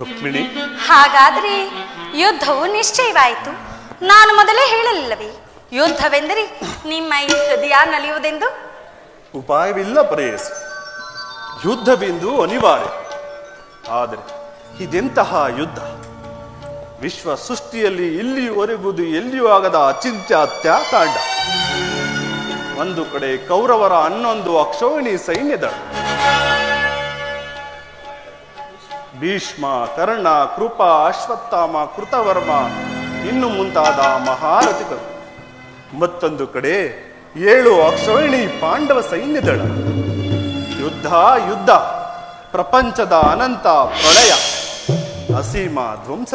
ರುಕ್ಮಿಣಿ. ಹಾಗಾದ್ರೆ ಯುದ್ಧವು ನಿಶ್ಚಯವಾಯಿತು. ನಾನು ಮೊದಲೇ ಹೇಳಲಿಲ್ಲವೇ? ಯುದ್ಧವೆಂದರೆ ನಿಮ್ಮ ಈ ಹೃದಯ ನಲಿಯುವುದೆಂದು? ಉಪಾಯವಿಲ್ಲ ಪ್ರೇಯಸ್ ಯುದ್ಧವೆಂದು ಅನಿವಾರ್ಯ. ಆದರೆ ಇದೆಂತಹ ಯುದ್ಧ? ವಿಶ್ವ ಸೃಷ್ಟಿಯಲ್ಲಿ ಇಲ್ಲಿಯವರೆಗುವುದು ಎಲ್ಲಿಯೂ ಆಗದ ಅಚಿಂತ್ಯ ಅತ್ಯಾಕಾಂಡ ಒಂದು ಕಡೆ ಕೌರವರ ಹನ್ನೊಂದು ಅಕ್ಷೋಹಿಣಿ ಸೈನ್ಯದ ಭೀಷ್ಮ, ಕರ್ಣ, ಕೃಪ, ಅಶ್ವತ್ಥಾಮ, ಕೃತವರ್ಮ, ಇನ್ನು ಮುಂತಾದ ಮಹಾರಥಿಕರು ಮತ್ತೊಂದು ಕಡೆ ಏಳು ಅಕ್ಷೋಹಿಣಿ ಪಾಂಡವ ಸೈನ್ಯದಳ. ಯುದ್ಧ ಯುದ್ಧ, ಪ್ರಪಂಚದ ಅನಂತ ಪ್ರಳಯ, ಅಸೀಮ ಧ್ವಂಸ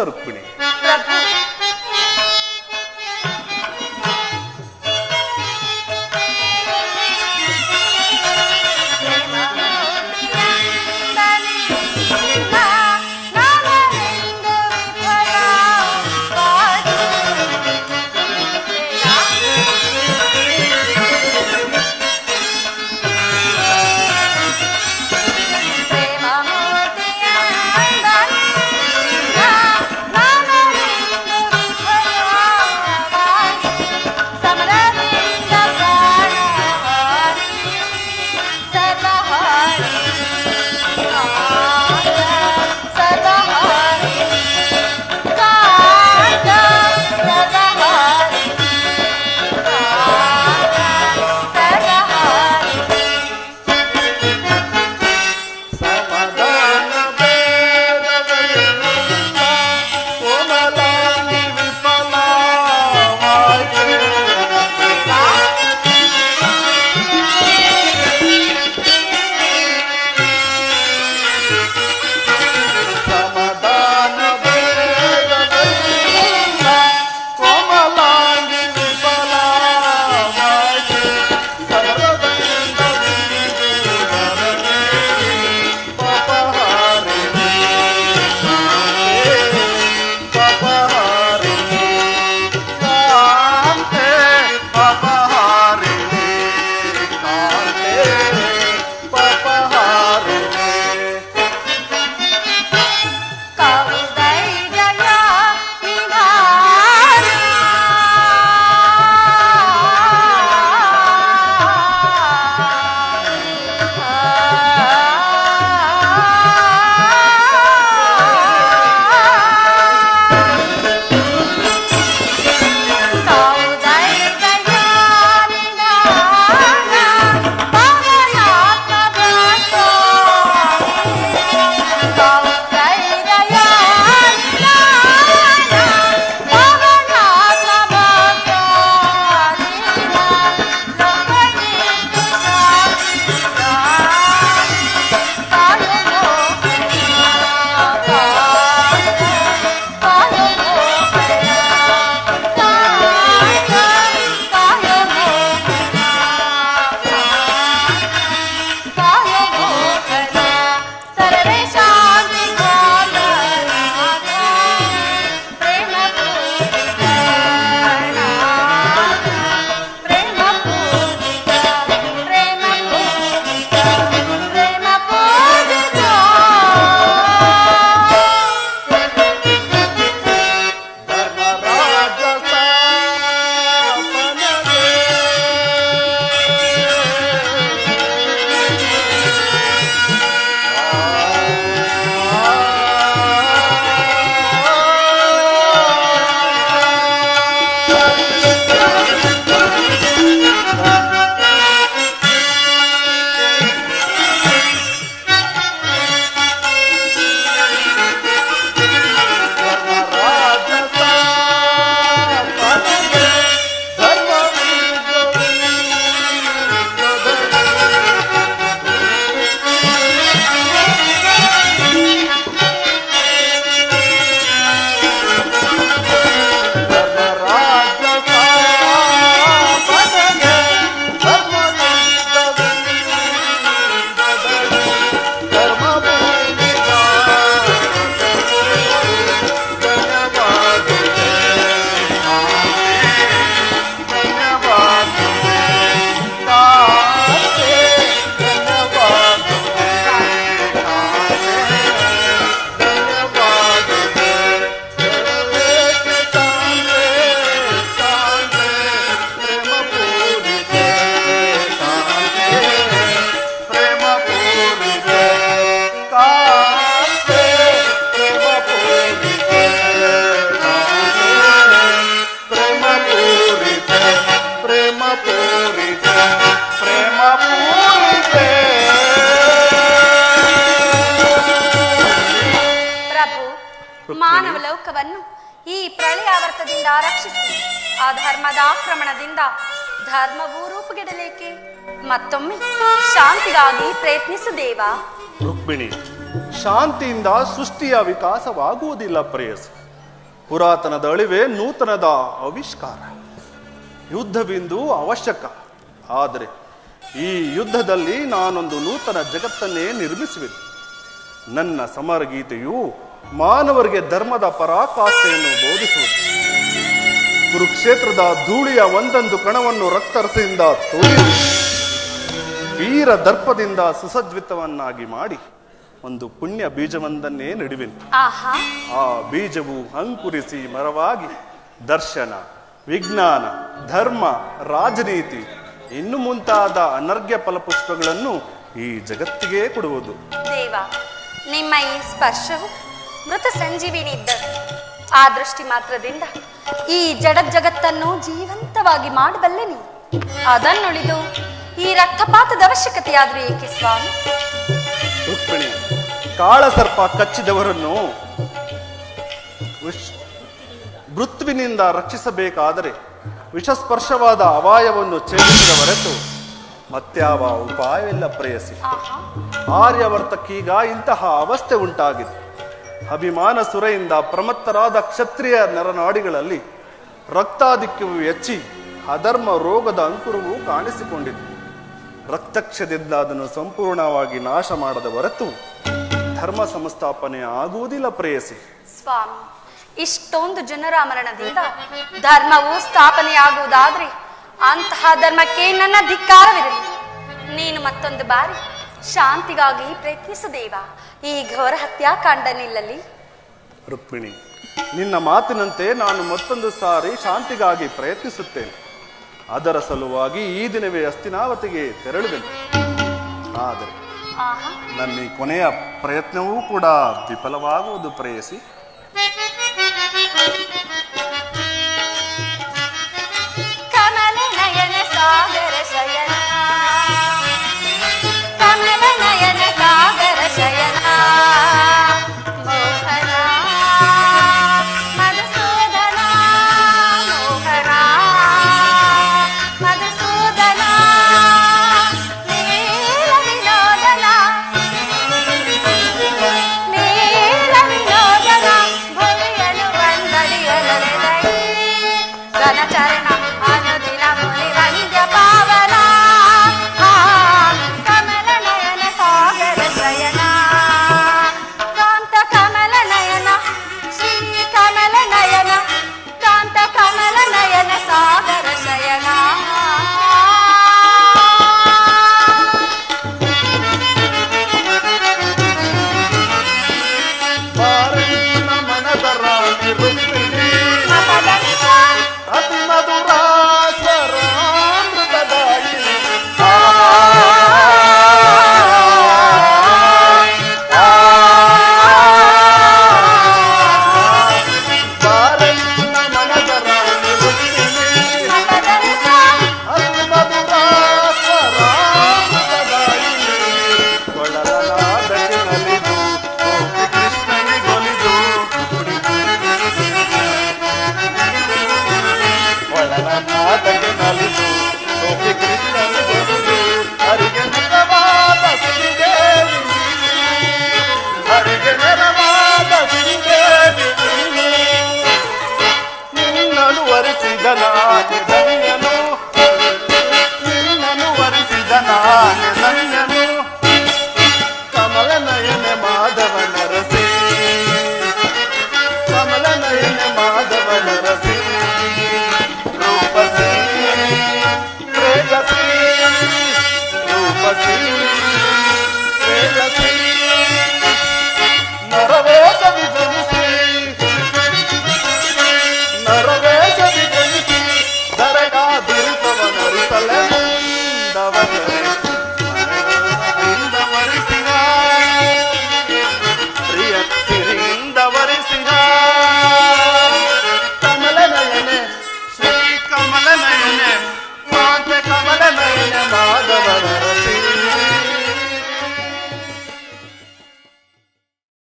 ಪ್ರೇಮ ಪೂರಿತೆ ಪ್ರಭು ಮಾನವ ಲೋಕವನ್ನು ಈ ಪ್ರಳಯಾವರ್ತದಿಂದ ರಕ್ಷಿಸಿ. ಆ ಧರ್ಮದ ಆಕ್ರಮಣದಿಂದ ಧರ್ಮವು ರೂಪುಗೆಡಲೇಕೆ? ಮತ್ತೊಮ್ಮೆ ಶಾಂತಿಗಾಗಿ ಪ್ರಯತ್ನಿಸು ದೇವ. ರುಕ್ಮಿಣಿ ಶಾಂತಿಯಿಂದ ಸೃಷ್ಟಿಯ ವಿಕಾಸವಾಗುವುದಿಲ್ಲ ಪ್ರೇಯಸ್. ಪುರಾತನದ ಅಳಿವೆ ನೂತನದ ಆವಿಷ್ಕಾರ. ಯುದ್ಧವಿಂದು ಅವಶ್ಯಕ. ಆದರೆ ಈ ಯುದ್ಧದಲ್ಲಿ ನಾನೊಂದು ನೂತನ ಜಗತ್ತನ್ನೇ ನಿರ್ಮಿಸುವೆನು. ನನ್ನ ಸಮರಗೀತೆಯು ಮಾನವರಿಗೆ ಧರ್ಮದ ಪರಾಕಾಷ್ಠೆಯನ್ನು ಬೋಧಿಸುವುದು. ಕುರುಕ್ಷೇತ್ರದ ಧೂಳಿಯ ಒಂದೊಂದು ಕಣವನ್ನು ರಕ್ತರಸೆಯಿಂದ ತೋರಿಸಿ ವೀರ ದರ್ಪದಿಂದ ಸುಸಜ್ವಿತವನ್ನಾಗಿ ಮಾಡಿ ಒಂದು ಪುಣ್ಯ ಬೀಜವೊಂದನ್ನೇ ನಡುವೆ ಆ ಬೀಜವು ಅಂಕುರಿಸಿ ಮರವಾಗಿ ದರ್ಶನ ವಿಜ್ಞಾನ ಧರ್ಮ ರಾಜನೀತಿ ಇನ್ನು ಮುಂತಾದ ಅನರ್ಘ್ಯ ಫಲಪುಷ್ಪಗಳನ್ನು ಈ ಜಗತ್ತಿಗೆ ಕೊಡುವುದು. ದೇವ ನಿಮ್ಮ ಈ ಸ್ಪರ್ಶವು ಮೃತ ಸಂಜೀವಿನಿ ಇದ್ದರು ಆ ದೃಷ್ಟಿ ಮಾತ್ರದಿಂದ ಈ ಜಡ ಜಗತ್ತನ್ನು ಜೀವಂತವಾಗಿ ಮಾಡಬಲ್ಲೆ ನೀವು ಅದನ್ನುಳಿದು ಈ ರಕ್ತಪಾತದ ಅವಶ್ಯಕತೆಯಾದ್ರೂ ಏಕೆ ಸ್ವಾಮಿ? ರುಕ್ಮಿಣಿ ಕಾಳಸರ್ಪ ಕಚ್ಚಿದವರನ್ನು ಮೃತ್ಯುವಿನಿಂದ ರಕ್ಷಿಸಬೇಕಾದರೆ ವಿಷಸ್ಪರ್ಶವಾದ ಅಪಾಯವನ್ನು ಛೇದಿಸಿದ ಹೊರತು ಮತ್ಯಾವ ಉಪಾಯವಿಲ್ಲ ಪ್ರೇಯಸಿ. ಆರ್ಯವರ್ತಕ್ಕೀಗ ಇಂತಹ ಅವಸ್ಥೆ ಉಂಟಾಗಿದೆ. ಅಭಿಮಾನ ಸುರೆಯಿಂದ ಪ್ರಮತ್ತರಾದ ಕ್ಷತ್ರಿಯ ನರನಾಡಿಗಳಲ್ಲಿ ರಕ್ತಾಧಿಕ್ಯವು ಹೆಚ್ಚಿ ಅಧರ್ಮ ರೋಗದ ಅಂಕುರವು ಕಾಣಿಸಿಕೊಂಡಿತು ರಕ್ತಕ್ಷದಿಂದ ಅದನ್ನು ಸಂಪೂರ್ಣವಾಗಿ ನಾಶ ಮಾಡದ ಹೊರತು ಧರ್ಮ ಸಂಸ್ಥಾಪನೆ ಆಗುವುದಿಲ್ಲ ಪ್ರೇಯಸಿ. ಸ್ವಾಮಿ ಇಷ್ಟೊಂದು ಜನರ ಮರಣದಿಂದ ಧರ್ಮವು ಸ್ಥಾಪನೆಯಾಗುವುದಾದ್ರೆ ಅಂತಹ ಧರ್ಮಕ್ಕೆ ನನ್ನ ಧಿಕ್ಕಾರವಿರಲಿ. ನೀನು ಮತ್ತೊಂದು ಬಾರಿ ಶಾಂತಿಗಾಗಿ ಪ್ರಯತ್ನಿಸುದೇವ. ಈ ಘೋರ ಹತ್ಯಾಕಾಂಡ ನಿಲ್ಲಲಿ. ರುಕ್ಮಿಣಿ ನಿನ್ನ ಮಾತಿನಂತೆ ನಾನು ಮತ್ತೊಂದು ಸಾರಿ ಶಾಂತಿಗಾಗಿ ಪ್ರಯತ್ನಿಸುತ್ತೇನೆ. ಅದರ ಸಲುವಾಗಿ ಈ ದಿನವೇ ಅಸ್ತಿನಾವತಿಗೆ ತೆರಳುವೆನು. ಆದರೆ ನನ್ನ ಈ ಕೊನೆಯ ಪ್ರಯತ್ನವೂ ಕೂಡ ವಿಫಲವಾಗುವುದು ಪ್ರೇಯಸಿ.